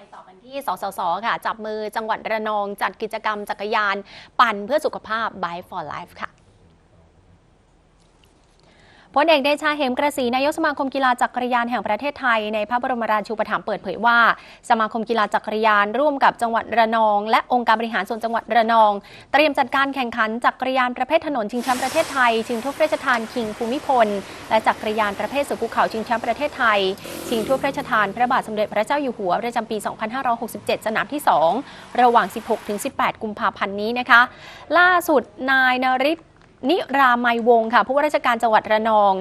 ไปต่อกันที่สสส ค่ะ จับมือจังหวัดระนองจัดกิจกรรมจักรยาน ปั่นเพื่อสุขภาพ Bike for Life ค่ะ พลเอกเดชาเหมกระสีนายกสมาคมกีฬาจักรยานแห่งประเทศไทยในพระบรมราชูปถัมภ์เปิดเผยว่า สมาคมกีฬาจักรยานร่วมกับจังหวัดระนอง และองค์การบริหารส่วนจังหวัดระนอง เตรียมจัดการแข่งขันจักรยานประเภทถนนชิงแชมป์ประเทศไทย ชิงถ้วยพระราชทานคิงภูมิพล และจักรยานประเภทสือภูเขาชิงแชมป์ประเทศไทย ชิงถ้วยพระราชทานพระบาทสมเด็จพระเจ้าอยู่หัวประจำปี 2567 สนามที่ 2 ระหว่าง 16-18 กุมภาพันธ์นี้นะคะ ล่าสุดนายนริศ นิรามัยวงศ์ค่ะผู้ว่าราชการจังหวัดระนอง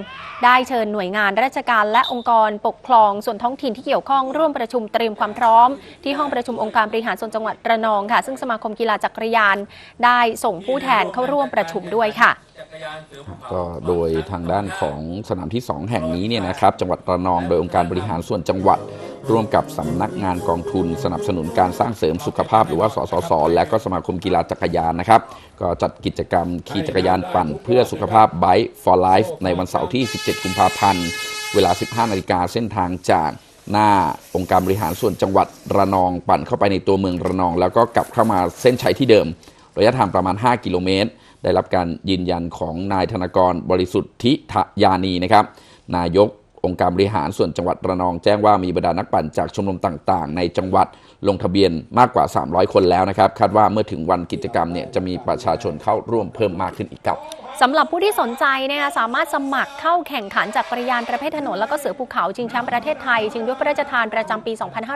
ได้เชิญหน่วยงานราชการและองค์กรปกครองส่วนท้องถิ่นที่เกี่ยวข้องร่วมประชุมเตรียมความพร้อม ที่ห้องประชุมองค์การบริหารส่วนจังหวัดระนองค่ะ ซึ่งสมาคมกีฬาจักรยาน ได้ส่งผู้แทนเข้าร่วมประชุมด้วยค่ะก็โดยทางด้านของสนามที่ 2 แห่งนี้เนี่ยนะครับจังหวัดระนองโดยองค์การบริหารส่วนจังหวัด ร่วมกับสำนักงานกองทุนสนับสนุนการสร้างเสริมสุขภาพ หรือว่าสสส และก็สมาคมกีฬาจักรยานนะครับ ก็จัดกิจกรรมขี่จักรยานปั่นเพื่อสุขภาพ Bike for Life ในวันเสาร์ที่ 17 กุมภาพันธ์ เวลา 15 นาฬิกาเส้นทางจากหน้าองค์การบริหารส่วนจังหวัดระนองปั่นเข้าไปในตัวเมืองระนอง แล้วก็กลับเข้ามาเส้นชัยที่เดิม ระยะทางประมาณ 5 กิโลเมตร ได้รับการยืนยันของนายธนกรบริสุทธิทยานีนะครับ นายก องค์การบริหารส่วนจังหวัดระนองแจ้งว่ามีบรรดานักปั่นจากชมรมต่างๆ ในจังหวัดลงทะเบียนมากกว่า 300 คนแล้วนะครับ คาดว่าเมื่อถึงวันกิจกรรมเนี่ยจะมีประชาชนเข้าร่วมเพิ่มมากขึ้นอีกครับสำหรับผู้ที่สนใจนะคะสามารถสมัครเข้าแข่งขันจักปริยานประเภทถนน แล้วก็เสือภูเขาชิงแชมป์ประเทศไทย ชิงด้วยพระราชทานประจำปี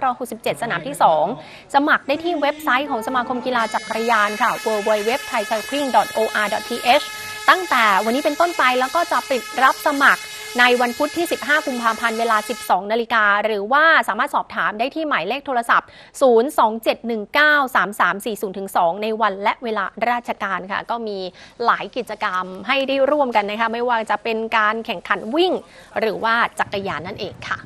2567 สนามที่ 2 สมัครได้ที่เว็บไซต์ของสมาคมกีฬาจักรยานค่ะ www.thaicycling.or.th ตั้งแต่วันนี้เป็นต้นไปแล้วก็จะปิดรับสมัคร ในวันพุธที่ 15 กุมภาพันธ์เวลา 12 นาฬิกา หรือว่าสามารถสอบถามได้ที่หมายเลขโทรศัพท์ 027193340-2 ในวันและเวลาราชการค่ะ ก็มีหลายกิจกรรมให้ได้ร่วมกันนะคะ ไม่ว่าจะเป็นการแข่งขันวิ่ง หรือว่าจักรยานนั่นเองค่ะ